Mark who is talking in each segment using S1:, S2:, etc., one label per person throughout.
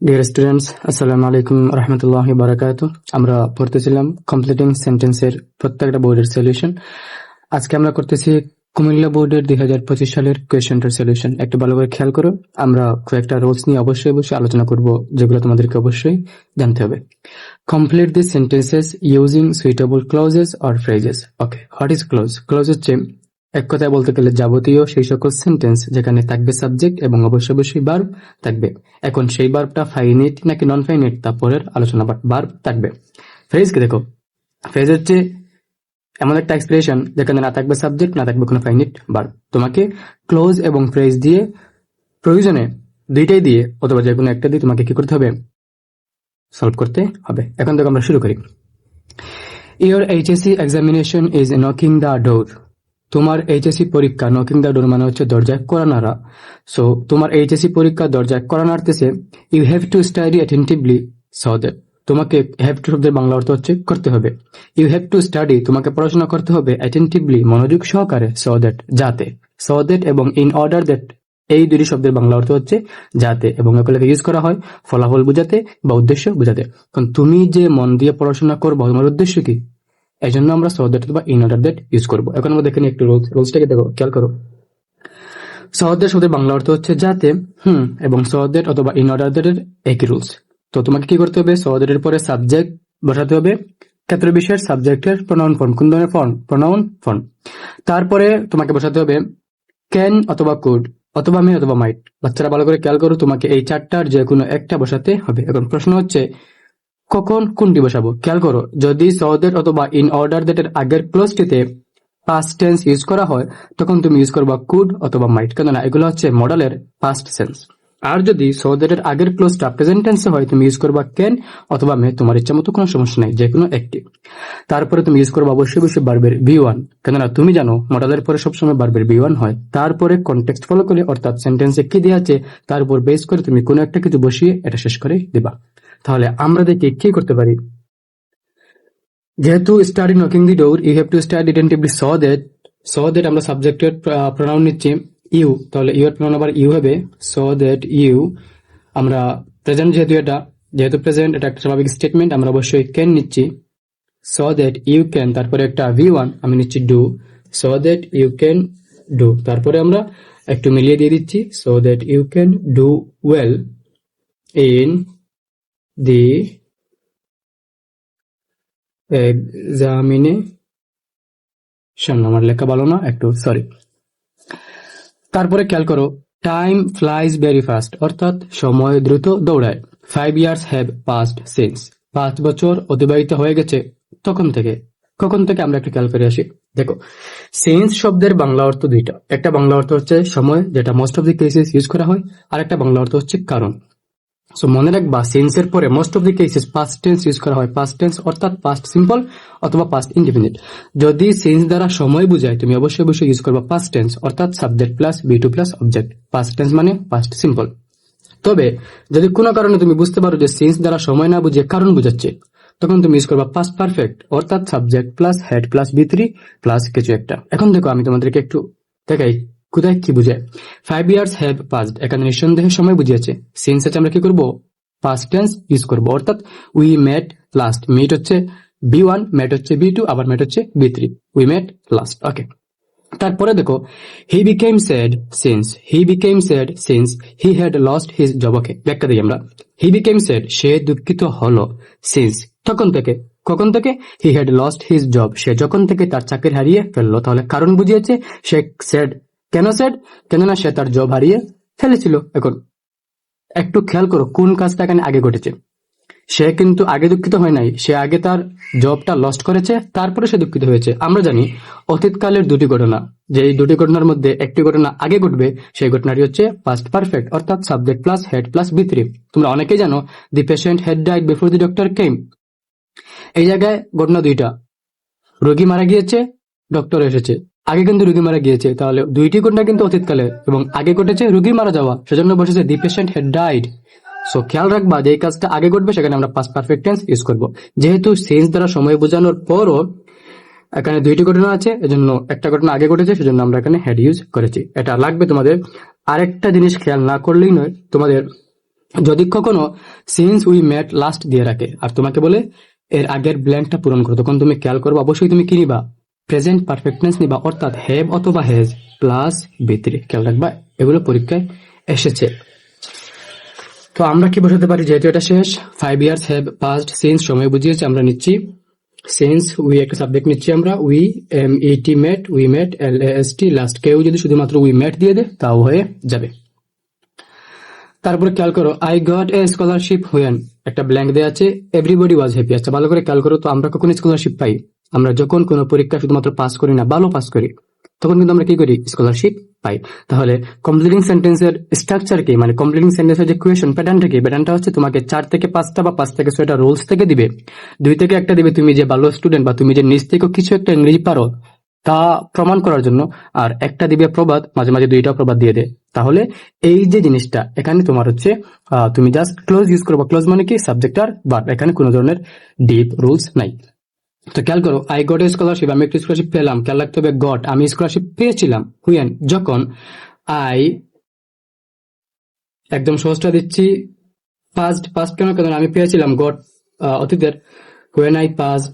S1: Dear students আসসালামু আলাইকুম রহমতুল্লাহ বারাকাতু আমরা পড়তেছিলাম কমপ্লিটিং সেন্টেন্সের প্রত্যেকটা বোর্ডের সলিউশন আজকে আমরা করতেছি কুমিল্লা বোর্ডের দুই হাজার পঁচিশ সালের কোয়েশনটার সলিউশন একটু ভালো করে খেয়াল করো, আমরা কয়েকটা রোলস নিয়ে অবশ্যই অবশ্যই আলোচনা করব, যেগুলো তোমাদেরকে অবশ্যই জানতে হবে। Complete the sentences using suitable clauses or phrases okay what is clause clause হচ্ছে এক কথায় বলতে গেলে যাবতীয় সেই সকল সেন্টেন্স যেখানে থাকবে সাবজেক্ট এবং অবশ্যই অবশ্যই বার্ব থাকবে। এখন সেই বার্বটা ফাইনিট নাকি নন ফাইনিট তা পরের আলোচনা বাট বার্ব থাকবে। ফ্রেজকে দেখো। ফ্রেজ হচ্ছে এমন একটা এক্সপ্রেশন যেখানে না থাকবে সাবজেক্ট না থাকবে কোনো ফাইনিট বার্ব তোমাকে ক্লোজ এবং ফ্রেজ দিয়ে প্রয়োজনে দুইটাই দিয়ে অথবা যে কোনো একটা দিয়ে তোমাকে কি করতে হবে? সলভ করতে হবে। এখন থেকে আমরা শুরু করি। Your HSC examination is knocking the door তোমার এইচএসসি পরীক্ষা নকিং দ্য ডোর মানে হচ্ছে দরজায় করা নাড়া সো তোমার এইচএসসি পরীক্ষা দরজায় করা নাড়তেছে you have to study attentively so that তোমাকে হ্যাভ টু শব্দের বাংলা অর্থ হচ্ছে করতে হবে। ইউ হ্যাভ টু স্টাডি তোমাকে পড়াশোনা করতে হবে অ্যাটেন্টিভলি মনোযোগ সহকারে সো দ্যাট যাতে। সো দ্যাট এবং ইন অর্ডার দ্যাট এই দুটি শব্দের বাংলা অর্থ হচ্ছে যাতে এবং এগুলোকে ইউজ করা হয়, ফলাফল বোঝাতে বা উদ্দেশ্য বোঝাতে। কারণ তুমি যে মন দিয়ে পড়াশোনা করব, তোমার উদ্দেশ্য কি? এই জন্য আমরা সো দ্যাট বা ইন অর্ডার দ্যাট ইউজ করব। এখন আমরা দেখে নিই একটু রোলস রোলসটাকে দেখো, খেয়াল করো। সহদ্দের শব্দের বাংলা অর্থ হচ্ছে যাতে, হুম, এবং সহদ্দের অথবা ইন অর্ডার দ্যাটের একই রুলস তো তোমাকে কি করতে হবে? সহদ্দের পরে সাবজেক্ট বসাতে হবে। ক্ষেত্র বিষয়ের সাবজেক্টের প্রনাউন ফর্ম কোন ধরনের ফর্ম প্রনাউন ফর্ম তারপরে তোমাকে বসাতে হবে ক্যান অথবা কুড অথবা মে অথবা মাইট বাচ্চারা ভালো করে খেয়াল করো, তোমাকে এই চারটার যে কোনো একটা বসাতে হবে। এখন প্রশ্ন হচ্ছে কখন কোনটি বসাবো খেয়াল করো, যদি সহদের অথবা ইন অর্ডার দ্যাটের আগের ক্লোজটিতে পাস্ট টেন্স ইউজ করা হয়, তখন তুমি ইউজ করবা কুড অথবা মাইট কেননা এগুলো হচ্ছে মডেলের পাস্ট সেন্স আর যদি সহদের আগের ক্লোজটা প্রেজেন্ট টেন্সে হয়, তুমি ইউজ করবা ক্যান অথবা মে তোমার ইচ্ছা মতো কোনো সমস্যা নেই যে কোনো একটি। তারপরে তুমি ইউজ করবা অবশ্যই অবশ্যই বার্বের বি ওয়ান কেননা তুমি জানো, মডেলের পরে সবসময় বার্বের বি ওয়ান হয়। তারপরে কনটেক্সট ফলো করে অর্থাৎ সেন্টেন্সে কি দেওয়া আছে, তার উপর বেস করে তুমি কোনো একটা কিছু বসিয়ে এটা শেষ করে দিবা। তাহলে আমরা দেখি কি করতে পারি? যেহেতু study knocking the door you have to study attentively so that so that আমরা সাবজেক্টের প্রোনাউন নিচ্ছি ইউ তাহলে ইউ এর প্রোনাউন আবার ইউ হবে স দ্যাট ইউ আমরা প্রেজেন্ট যেহেতু এটা, যেহেতু প্রেজেন্ট এটা একটা স্বাভাবিক স্টেটমেন্ট আমরা অবশ্যই ক্যান নিচ্ছি। স দ্যাট ইউ ক্যান তারপরে একটা ভি ওয়ান আমি নিচ্ছি do so that you can do তারপরে আমরা একটু মিলিয়ে দিয়ে দিচ্ছি so that you can do well in the examination আমার লেখা ভালো না, একটু সরি তারপরে খেয়াল করো টাইম ফ্লাইজ ভেরি ফাস্ট অর্থাৎ সময় দ্রুত দৌড়ায়। Five years have passed since পাঁচ বছর অতিবাহিত হয়ে গেছে তখন থেকে। কখন থেকে আমরা একটু খেয়াল করে আসি? দেখো সেন্স শব্দের বাংলা অর্থ দুইটা। একটা বাংলা অর্থ হচ্ছে সময়, যেটা most of the cases use করা হয়, আর একটা বাংলা অর্থ হচ্ছে কারণ। সো মনে রাখবা সেন্সের পরে most of the cases past tense use করা হয়। পাস্ট টেন্স অর্থাৎ পাস্ট সিম্পল অথবা পাস্ট ইনডিফিনিট যদি সেন্স দ্বারা সময় বোঝায়, তুমি অবশ্যই অবশ্যই ইউজ করবা পাস্ট টেন্স অর্থাৎ subject plus V two plus object past tense মানে পাস্ট সিম্পল তবে, যদি কোনো কারণে তুমি বুঝতে পারো যে সেন্স দ্বারা সময় না বুঝে কারণ বোঝাচ্ছে, তখন তুমি ইউজ করবা পাস্ট পারফেক্ট অর্থাৎ subject plus had plus V three plus কিছু একটা। এখন দেখো, আমি তোমাদেরকে একটু দেখাই। কোথায়? কি বুঝায় ফাইভ ইয়ার্স হ্যাভ পাস্ট এখানে নিঃসন্দেহে সময় বুঝিয়েছে। সেন্স আছে আমরা কি করব? পাস্ট টেন্স ইউজ করব। অর্থাৎ উই মেট লাস্ট মিট হচ্ছে বি ওয়ান মেট হচ্ছে বি টু আবার মেট হচ্ছে V three we met last okay তারপরে দেখো he became sad since he became sad since he had lost his job okay ব্যাখ্যা দিই আমরা। হি বিকেম স্যাড সে দুঃখিত হলো সিন্স তখন থেকে, কখন থেকে? He had lost his job সে যখন থেকে তার চাকরি হারিয়ে ফেলল। তাহলে কারণ বুঝিয়েছে, সে স্যাড কেন স্যাড কেননা সে তার জব হারিয়ে ফেলেছিল। এখন একটু খেয়াল করো, কোন কাজটা এখানে আগে ঘটেছে। সে কিন্তু আগে দুঃখিত হয় নাই। সে আগে তার জবটা লস্ট করেছে, তারপরে সে দুঃখিত হয়েছে। আমরা জানি অতীতকালের দুটি ঘটনা। যে এই দুটি ঘটনার মধ্যে একটি ঘটনা আগে ঘটবে, সেই ঘটনাটি হচ্ছে পাস্ট পারফেক্ট অর্থাৎ subject plus had plus V three তোমরা অনেকেই জানো the patient had died before the doctor came এই জায়গায় ঘটনা দুইটা। রোগী মারা গিয়েছে ডক্টর এসেছে। আগে কিন্তু রুগী মারা গিয়েছে, তাহলে দুইটি ঘটনা কিন্তু অতীতকালে এবং আগে ঘটেছে রুগী মারা যাওয়া, সেজন্য বসেছে the patient had died so খেয়াল রাখবা যে কাজটা আগে ঘটবে, সেখানে আমরা পাস পারফেক্ট টেন্স ইউজ করব। যেহেতু সেন্স দ্বারা সময় বোঝানোর পরও এখানে দুইটি ঘটনা আছে, এজন্য একটা ঘটনা আগে ঘটেছে, সেজন্য আমরা এখানে হেড ইউজ করেছি। এটা লাগবে তোমাদের। আরেকটা জিনিস খেয়াল না করলেই নয়, তোমাদের যদি কখনো সিন্স উই ম্যাট লাস্ট দিয়ে রাখে, আর তোমাকে বলে, এর আগের ব্ল্যাঙ্কটা পূরণ করো। তখন তুমি খেয়াল করবে, অবশ্যই তুমি কি নিবা প্রেজেন্ট পারফেক্টনেস নিবা অর্থাৎ হ্যাভ অথবা হ্যাজ প্লাস ভিতরে খেয়াল রাখবা, এগুলো পরীক্ষায় এসেছে। তো আমরা কি বোঝাতে পারি, যেহেতু এটা শেষ five years have passed since সময় বুঝিয়েছে, আমরা নিচ্ছি। সিন্স উই একটা সাবজেক্ট নিচ্ছি আমরা we M E T met we met L S T last কেউ যদি শুধুমাত্র উই মেট দিয়ে দেয়, তাও হয়ে যাবে। তারপরে খেয়াল করো I got a scholarship when একটা ব্ল্যাঙ্ক দেওয়া আছে এভরিবডি ওয়াজ হ্যাপি আচ্ছা ভালো করে খেয়াল করো, তো আমরা কখন স্কলারশিপ পাই। আমরা যখন কোনো পরীক্ষা শুধুমাত্র পাস করি না, ভালো পাস করি, তখন কিন্তু আমরা কি করি? স্কলারশিপ পাই। তাহলে কমপ্লিটিং সেন্টেন্সের স্ট্রাকচার কি? মানে কমপ্লিটিং সেন্টেন্সের যে কোয়েশন প্যাটার্নটা কি? প্যাটার্নটা হচ্ছে তোমাকে চার থেকে পাঁচটা বা পাঁচ থেকে ছয়টা রুলস থেকে দিবে। দুই থেকে একটা দিবে তুমি যে ভালো স্টুডেন্ট বা তুমি যে নিজ থেকে কিছু একটা ইংরেজি পারো, তা প্রমাণ করার জন্য, আর একটা দিবে প্রবাদ, মাঝে মাঝে দুইটা প্রবাদ দিয়ে দেয় তাহলে এই যে জিনিসটা, এখানে তোমার হচ্ছে তুমি জাস্ট ক্লোজ ইউজ করব। ক্লোজ মানে কি? সাবজেক্ট আর বাট এখানে কোনো ধরনের ডিপ রুলস নাই। তো খেয়াল করো আই গট এ স্কলারশিপ আমি একটা স্কলারশিপ পেলাম, খেয়াল রাখতে হবে গট আমি স্কলারশিপ পেয়েছিলাম, হুইয়েন, যখন আই একদম সহজটা দিচ্ছি পাস্ট পাস্ট কেন কেন, আমি পেয়েছিলাম গট অতীতের when I passed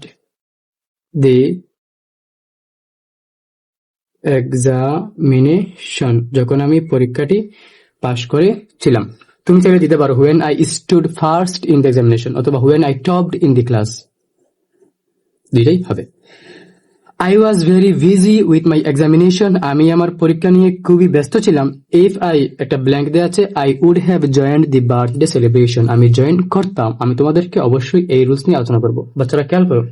S1: the examination যখন আমি পরীক্ষাটি পাশ করেছিলাম। তুমি চাইলে দিতে পারো when I stood first in the examination অথবা when I topped in the class দুইটাই হবে। I was very busy with my examination আমি আমার পরীক্ষা নিয়ে খুবই ব্যস্ত ছিলাম। ইফ আই একটা ব্ল্যাঙ্ক দেওয়া আছে I would have joined the birthday celebration আমি জয়েন করতাম। আমি তোমাদেরকে অবশ্যই এই রুলস নিয়ে আলোচনা করব। বাচ্চারা, খেয়াল করো।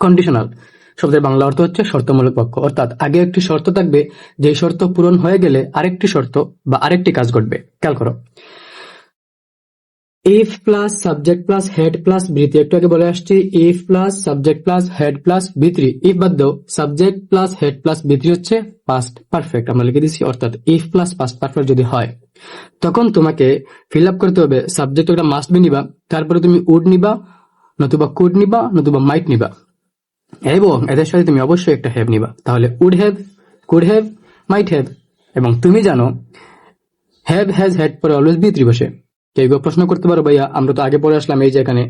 S1: কন্ডিশনাল শব্দের বাংলা অর্থ হচ্ছে শর্তমূলক পক্ষ অর্থাৎ আগে একটি শর্ত থাকবে, যে শর্ত পূরণ হয়ে গেলে আরেকটি শর্ত বা আরেকটি কাজ ঘটবে। খেয়াল করো। If plus subject plus had plus বৃত্তি একটু আগে বলে আসছি if plus subject plus had plus বৃত্তি ইফ বাদ দাও সাবজেক্ট প্লাস হেড প্লাস বৃত্তি হচ্ছে পাস্ট পারফেক্ট আমরা লিখে দিচ্ছি অর্থাৎ ইফ প্লাস পাস্ট পারফেক্ট যদি হয়, তখন তোমাকে ফিল আপ করতে হবে সাবজেক্ট একটা মাস্ট বি নিবা, তারপরে তুমি উড নিবা, নতুবা কুড নিবা, নতুবা মাইট নিবা। এবং এদের সাথে তুমি অবশ্যই একটা হ্যাভ নিবা, তাহলে would have could have might have এবং তুমি জানো হ্যাভ হ্যাজ হ্যাড পরে অলওয়েজ বি বসে। কেউ কেউ প্রশ্ন করতে পারো, ভাইয়া, আমরা তো আগে পরে আসলাম এই যেখানে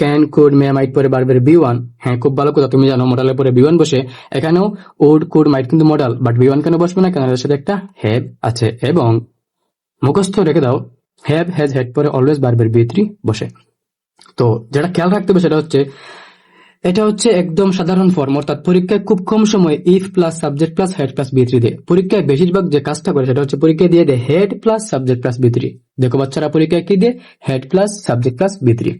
S1: ক্যান কুড মে মাইট পরে বারবার বি ওয়ান হ্যাঁ খুব ভালো কথা, তুমি জানো মডেলের পরে বি ওয়ান বসে, এখানেও উড কুড মাইট কিন্তু মডেল বাট বি ওয়ান কেন বসবে না? কেন এর সাথে একটা হ্যাভ আছে, এবং মুখস্থ রেখে দাও হ্যাভ হ্যাজ হ্যাড পরে অলওয়েজ বারবার বি থ্রি বসে। তো, যেটা খেয়াল রাখতে হবে সেটা হচ্ছে এটা হচ্ছে একদম সাধারণ ফর্ম অর্থাৎ পরীক্ষায় খুব কম সময় if plus subject plus had plus V three দিয়ে। পরীক্ষায় বেশিরভাগ যে কাজটা করে সেটা হচ্ছে পরীক্ষায় দিয়ে দেয় had plus subject plus V three দেখো বাচ্চারা পরীক্ষায় কি দিয়ে? Had plus subject plus V three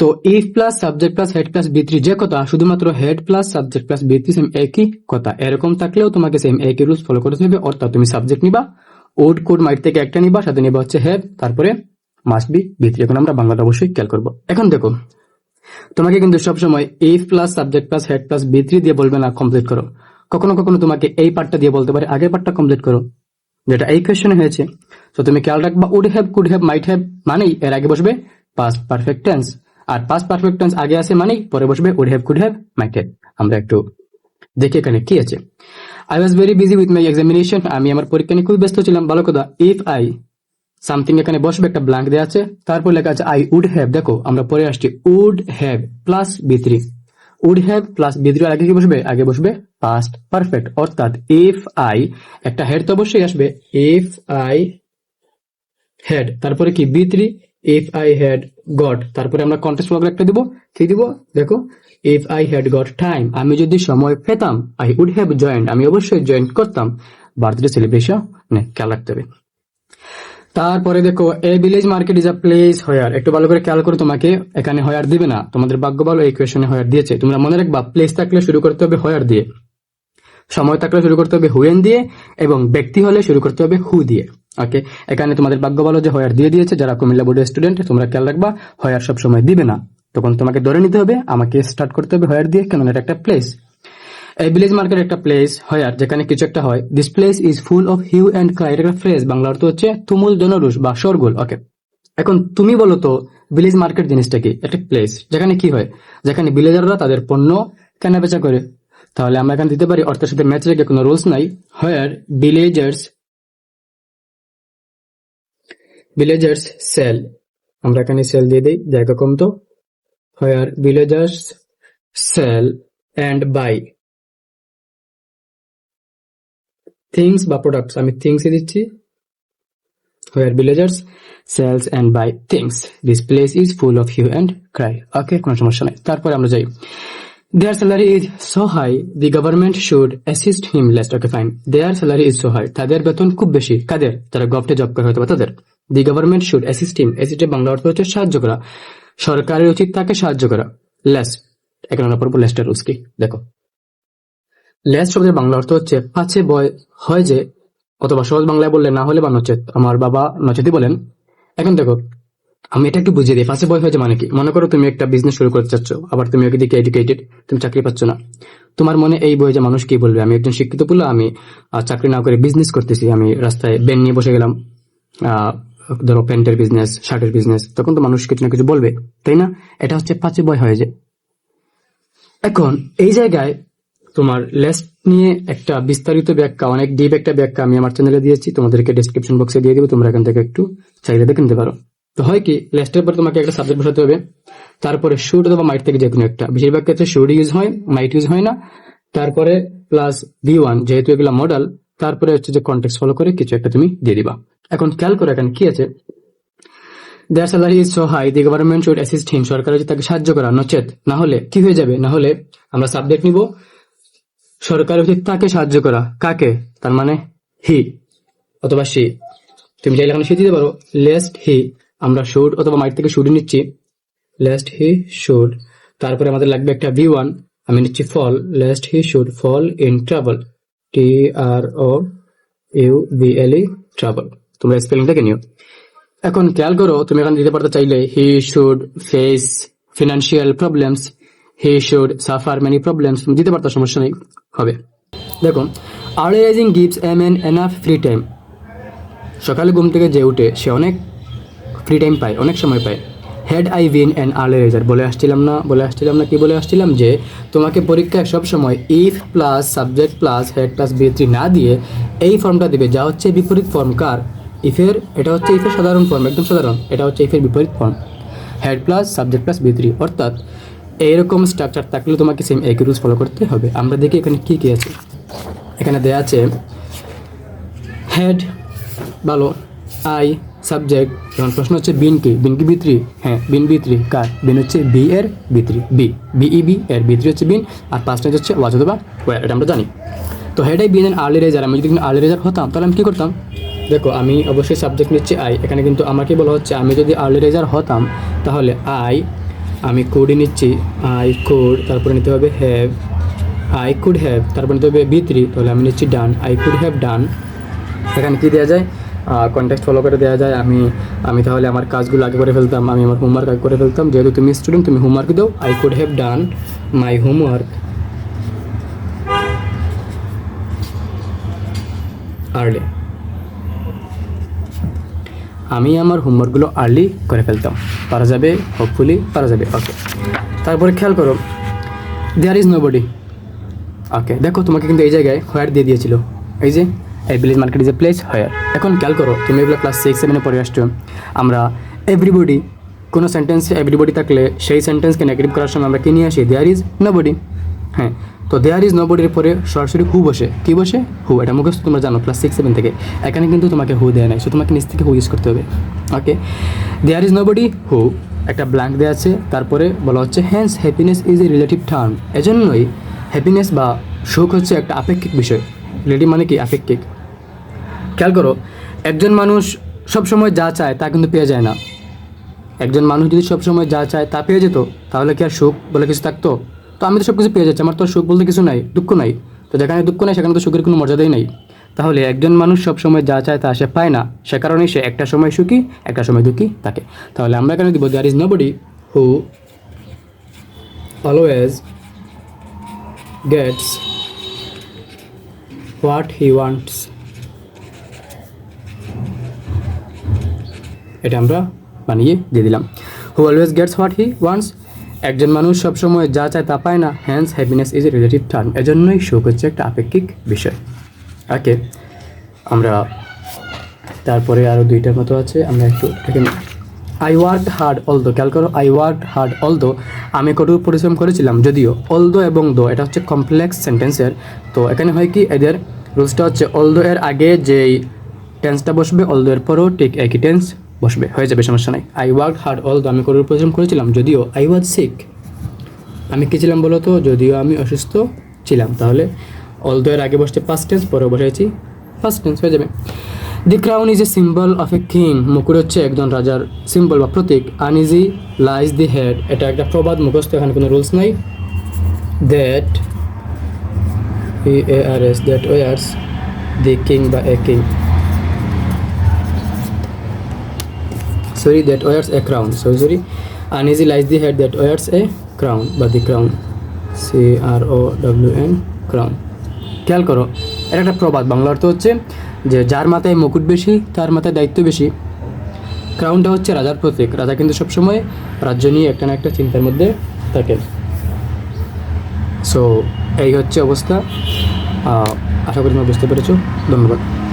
S1: তো if plus subject plus had plus V three যে কথা, শুধুমাত্র had plus subject plus V three same একই কথা। এরকম থাকলেও তোমাকে সেম একই রুলস ফলো করতে হবে, অর্থাৎ তুমি সাবজেক্ট নিবা ওড কোড মাইট থেকে একটা নিবা, সাথে নিবা হচ্ছে হেড তারপরে মাস্ট বি বি থ্রি এখন আমরা বাংলাটা অবশ্যই খেয়াল করব। এখন দেখো তোমাকে কিন্তু সবসময় if plus subject plus had plus V three দিয়ে বলবে না কমপ্লিট করো। কখনো কখনো তোমাকে এই পার্টটা দিয়ে বলতে পারে, আগের পার্টটা কমপ্লিট করো। যেটা এই কোয়েশনে হয়েছে। তো তুমি খেয়াল রাখবা would have could have might have মানেই এর আগে বসবে পাস্ট পারফেক্ট টেন্স আর পাস্ট পারফেক্ট টেন্স আগে আছে মানেই পরে বসবে would have could have might have আমরা একটু দেখি এখানে কি আছে। I was very busy with my examination আমি আমার পরীক্ষা নিয়ে খুব ব্যস্ত ছিলাম। ভালো কথা ইফ আই সামথিং এখানে বসবে, একটা ব্ল্যাঙ্ক দেওয়া আছে। তারপর লেখা আছে আই উড হ্যাভ দেখো, আমরা পরে আসছি would have plus V three would have plus V three আগে কি বসবে? আগে বসবে পাস্ট পারফেক্ট অর্থাৎ এফ আই একটা হেড তো অবশ্যই আসবে এফ আই হেড তারপরে কি V three if I had got তারপরে আমরা কন্টেস্ট ব্লক একটা দিব, কি দিব? দেখো if I had got time আমি যদি সময় পেতাম আই উড হ্যাভ জয়েন্ট আমি অবশ্যই জয়েন্ট করতাম। বার্থডে সেলিব্রেশন খেয়াল রাখতে হবে। তারপরে দেখো a village market is a place where একটু ভালো করে খেয়াল করে তোমাকে, এখানে হয়ার দিবে না। তোমাদের ভাগ্য ভালো এই কোয়েশনে হয়ার দিয়েছে। তোমরা মনে রাখবা প্লেস থাকলে শুরু করতে হবে হয়ার দিয়ে। সময় থাকলে শুরু করতে হবে হুয়েন দিয়ে, এবং ব্যক্তি হলে শুরু করতে হবে হু দিয়ে। ওকে এখানে তোমাদের ভাগ্য ভালো যে হয়ার দিয়ে দিয়েছে, যারা কুমিল্লা বোর্ডের স্টুডেন্ট তোমরা খেয়াল রাখবা হয়ার সব সময় দিবে না। তখন তোমাকে ধরে নিতে হবে, আমাকে স্টার্ট করতে হবে হয়ার দিয়ে কেন এটা একটা প্লেস এই ভিলেজ মার্কেট একটা প্লেস হয় আর যেখানে কিছু একটা হয়। This place is full of hue and cry একটা ফ্রেজ বাংলা অর্থ হচ্ছে তুমুল জনরুষ বা শোরগোল। ওকে এখন তুমি বলো তো ভিলেজ মার্কেট জিনিসটা কি? একটা প্লেস যেখানে কি হয়? যেখানে ভিলেজাররা তাদের পণ্য কেনা বেচা করে। তাহলে আমরা এখানে দিতে পারি, অর্থের সাথে ম্যাচ রেখে কোনো রুলস নাই। হোয়ার ভিলেজার্স ভিলেজার্স সেল আমরা এখানে সেল দিয়ে দিই, জায়গা কম তো। Where villagers sell and buy things বা প্রোডাক্টস আমি থিংসে দিচ্ছি। Where villagers sells and buy things this place is full of hue and cry okay কোনো সমস্যা নাই। তারপরে আমরা যাই। Their salary is so high the government should assist him lest okay fine their salary is so high তাদের বেতন খুব বেশি। কাদের? যারা গভটে জব করে হয়তো বা তাদের the government should assist him অ্যাসিস্টের বাংলা অর্থ হচ্ছে সাহায্য করা। সরকারের উচিত তাকে সাহায্য করা। লেস এখানে পড়ব লেস্টার রুলস দেখো। লেস শব্দের বাংলা অর্থ হচ্ছে পাছে বয় হয় যে, অথবা সহজ বাংলায় বললে না হলে বা নচেত। আমার বাবা নচেতই বলেন, এখন দেখো, আমি এটা একটু বুঝিয়ে দিই। পাশে বয় হয়েছে মানে কি? মনে করো তুমি একটা বিজনেস শুরু করতে চাচ্ছ, আবার তুমি ওকে দিকে এডুকেটেড তুমি চাকরি পাচ্ছ না। তোমার মনে এই বই যে মানুষ কি বলবে? আমি একজন শিক্ষিত পুলা, আমি চাকরি না করে বিজনেস করতেছি, আমি রাস্তায় বেন নিয়ে বসে গেলাম ধরো প্যান্টের বিজনেস শার্টের বিজনেস তখন তো মানুষ কিছু না কিছু বলবে, তাই না? এটা হচ্ছে পাঁচে বয় হয়ে যায় এখন, এই জায়গায় তোমার লেস্ট নিয়ে একটা বিস্তারিত ব্যাখ্যা, অনেক ডিপ একটা ব্যাখ্যা আমি আমার চ্যানেলে দিয়েছি, তোমাদেরকে ডিসক্রিপশন বক্সে দিয়ে দিব, তোমরা এখান থেকে একটু চাইলে দেখে নিতে পারো। তো হয় কি লেস্টের পর তোমাকে একটা সাবজেক্ট বসাতে হবে, তারপরে শুড অথবা মাইট থেকে যে কোনো একটা। বেশিরভাগ ক্ষেত্রে শুড ইউজ হয় মাইট ইউজ হয় না। তারপরে প্লাস বি ওয়ান যেহেতু এগুলো মডেল তারপরে হচ্ছে যে কন্টেক্ট ফলো করে কিছু একটা তুমি দিয়ে দিবা। এখন খেয়াল করে এখানে কি আছে? Their salary is so high the government should assist him সরকার তাকে সাহায্য করা, নচেত। না হলে কি হয়ে যাবে? না হলে আমরা সাবজেক্ট নিব সরকার উচিত তাকে সাহায্য করা? কাকে? তার মানে হি, অথবা সি। তুমি চাইলে এখানে সে দিতে পারো। লেস্ট হি, আমরা শুড অথবা মাইট থেকে শুড নিচ্ছি। Lest he should. তারপরে আমাদের লাগবে একটা ভি ওয়ান, আমি নিচ্ছি fall. Lest he should fall in trouble. T R O U B L E trouble. তোমরা স্পেলিংটাকে নিও। এখন খেয়াল করো, তুমি এখানে দিতে পারতে চাইলে he should face financial problems. He should suffer many problems তুমি দিতে পারতো, সমস্যা নেই, হবে। দেখো early rising gives a man enough free time সকালে ঘুম থেকে যে উঠে, সে অনেক ফ্রি টাইম পায়, অনেক সময় পায়। Had I win and early বলে আসছিলাম না, বলে আসছিলাম না, কি বলে আসছিলাম? যে তোমাকে পরীক্ষায় সবসময় if plus subject plus had plus V three না দিয়ে এই ফর্মটা দিবে, যা হচ্ছে বিপরীত ফর্ম কার? ইফের এটা হচ্ছে ইফের সাধারণ ফর্ম একদম সাধারণ। এটা হচ্ছে ইফের বিপরীত form had plus subject plus V three অর্থাৎ এইরকম স্ট্রাকচার থাকলে তোমাকে সেম একই রুলস ফলো করতে হবে। আমরা দেখি এখানে কী কী আছে। এখানে দেয়া আছে হেড ভালো আই সাবজেক্ট যেমন প্রশ্ন হচ্ছে বিন কি? বিন কি বিত্রি? হ্যাঁ বিন বিত্রি, কার? বিন হচ্ছে বি এর বিত্রি বি বিই বি এর বিত্রি হচ্ছে বিন, আর পাঁচটা হচ্ছে ওয়াজ অথবা ওয়ার এটা আমরা জানি। তো হেড বিন আর্লি রেজার আমি যদি আর্লি রেজার হতাম, তাহলে আমি কী করতাম? দেখো, আমি অবশ্যই সাবজেক্ট নিচ্ছি আই এখানে কিন্তু আমাকে বলা হচ্ছে আমি যদি আর্লি রেজার হতাম, তাহলে আই আমি কোডই নিচ্ছি আই কোড তারপরে নিতে হবে হ্যাভ আই কুড হ্যাভ তারপর নিতে হবে বি থ্রি তাহলে আমি নিচ্ছি done I could have done এখানে কী দেওয়া যায়? কন্ট্যাক্ট ফলো করে দেওয়া যায়। আমি আমি তাহলে আমার কাজগুলো আগে করে ফেলতাম, আমি আমার হোমওয়ার্ক আগে করে ফেলতাম। যেহেতু তুমি স্টুডেন্ট তুমি হোমওয়ার্ক দাও। I could have done my homework early আমি আমার হোমওয়ার্কগুলো আর্লি করে ফেলতাম। পারা যাবে হোপফুলি পারা যাবে। ওকে তারপরে খেয়াল করো there is nobody okay দেখো তোমাকে কিন্তু এই জায়গায় হোয়ার দিয়ে দিয়েছিল। এই যে, এই village market is a place where এখন খেয়াল করো, তুমি এগুলো ক্লাস সিক্স সেভেনে পড়ে আসছো। আমরা এভরিবডি কোনো সেন্টেন্সে এভরিবডি থাকলে সেই সেন্টেন্সকে নেগেটিভ করার সময় আমরা কি নিয়ে আসি? দেয়ার ইজ নো বডি হ্যাঁ তো দেয়ার ইজ নো বডির পরে সরাসরি হু বসে? কি বসে? হু এটা মুখস্থ তোমরা জানো ক্লাস সিক্স সেভেন থেকে। এখানে কিন্তু তোমাকে হু দেয় নাই সো তোমাকে নিচ থেকে হু ইউজ করতে হবে। Okay there is nobody who একটা ব্ল্যাঙ্ক দেওয়া আছে, তারপরে বলা হচ্ছে hence happiness is a relative term এজন্যই হ্যাপিনেস বা সুখ হচ্ছে একটা আপেক্ষিক বিষয়। রিলেটিভ মানে কি? আপেক্ষিক। খেয়াল করো, একজন মানুষ সবসময় যা চায় তা কিন্তু পেয়ে যায় না। একজন মানুষ যদি সবসময় যা চায় তা পেয়ে যেত, তাহলে কি আর সুখ বলে কিছু থাকতো? তো আমি তো সব কিছু পেয়ে যাচ্ছি, আমার তো সুখ বলতে কিছু নাই, দুঃখ নাই। তো যেখানে দুঃখ নাই, সেখানে তো সুখের কোনো মর্যাদাই নাই। তাহলে একজন মানুষ সবসময় যা চায় তা সে পায় না, সে কারণেই সে একটা সময় সুখী, একটা সময় দুঃখী থাকে। তাহলে আমরা এখানে দিব there is nobody who always gets what he wants এটা আমরা বানিয়ে দিয়ে দিলাম। Who always gets what he wants একজন মানুষ সবসময় যা চায় তা পায় না। Hence happiness is a relative term এজন্যই সুখ হচ্ছে একটা আপেক্ষিক বিষয়। ওকে আমরা তারপরে আরও দুইটার মতো আছে। আমরা একটু I work hard all although খেয়াল করো আই ওয়ার্ক হার্ড অলদো আমি কঠোর পরিশ্রম করেছিলাম, যদিও অলদো এবং দো এটা হচ্ছে কমপ্লেক্স সেন্টেন্সের তো এখানে হয় কি, এদের রুলসটা হচ্ছে অলদো এর আগে যেই টেন্সটা বসবে অলদো এর পরও ঠিক একই টেন্স বসবে, হয়ে যাবে, সমস্যা নাই। I work hard all although আমি কঠোর পরিশ্রম করেছিলাম, যদিও আই ওয়াজ সিক আমি কী ছিলাম বলো তো যদিও আমি অসুস্থ ছিলাম, তাহলে অল অলদো এর আগে বসছে পাস্ট টেন্স পরে বসেছি ফার্স্ট টেন্স হয়ে যাবে। The crown is a symbol of a king মুকুর হচ্ছে একজন রাজার সিম্বল বা প্রতীক। আনইজি লাইজ দি হেড এটা একটা প্রবাদ মুখস্থ, এখানে কোনো রুলস নাই। That E A R S that wears the king বা a king sorry that wears a crown. So sorry uneasy lies the head that wears a crown? বা the crown. C r o w n, crown. খেয়াল করো এটা একটা প্রবাদ বাংলা অর্থ হচ্ছে যে যার মাথায় মুকুট বেশি, তার মাথায় দায়িত্ব বেশি। ক্রাউনটা হচ্ছে রাজার প্রতীক। রাজা কিন্তু সবসময় রাজ্য নিয়ে একটা না একটা চিন্তার মধ্যে থাকেন। সো এই হচ্ছে অবস্থা। আশা করি তোমরা বুঝতে পেরেছ। ধন্যবাদ।